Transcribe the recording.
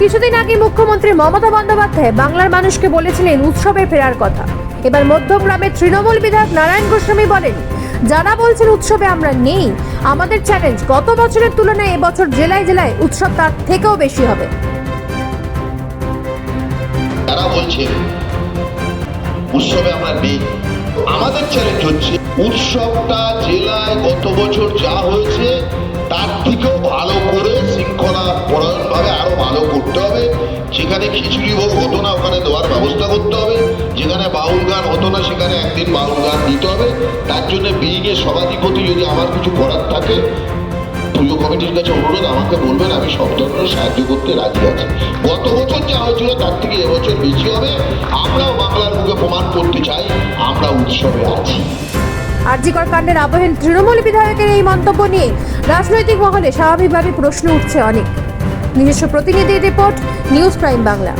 কিছুদিন আগে মুখ্যমন্ত্রী মমতা বন্দ্যোপাধ্যায় বাংলার মানুষকে বলেছিলেন উৎসবে ফেরার কথা। এবার মধ্যগ্রামের তৃণমূল বিধায়ক নারায়ণ গোস্বামী বলেন, যারা বলছেন উৎসবে আমরা নেই, আমাদের চ্যালেঞ্জ গত বছরের তুলনায় এবছর জেলায় জেলায় উৎসব তার থেকেও বেশি হবে। তারা বলছেন উৎসবে আমরা নেই। আমাদের চ্যালেঞ্জ হচ্ছে, উৎসবটা জেলায় গত বছর যা হয়েছে, তার থেকেও যেখানে খিচুড়ি ভোগ হতো না, ওখানে দেওয়ার ব্যবস্থা করতে হবে। যেখানে বাউল গান হতো না, সেখানে একদিন বাউল গান দিতে হবে। তার জন্য বিইংয়ের সভাধিপতি যদি আমার কিছু করার থাকে, পুজো কমিটির কাছে অনুরোধ, আমাকে বলবেন, আমি সব ধরনের সাহায্য করতে রাজি আছি। গত বছর যা হয়েছিল, তার থেকে এবছর বেশি হবে। আমরাও বাংলার মুখে প্রমাণ করতে চাই, আমরা উৎসবে আছি। আরজিকর কাণ্ডের আবহেন তৃণমূল বিধায়কের এই মন্তব্য নিয়ে রাজনৈতিক মহলে স্বাভাবিকভাবে প্রশ্ন উঠছে অনেক। নিজস্ব প্রতিনিধি রিপোর্ট নিউজ প্রাইম বাংলা।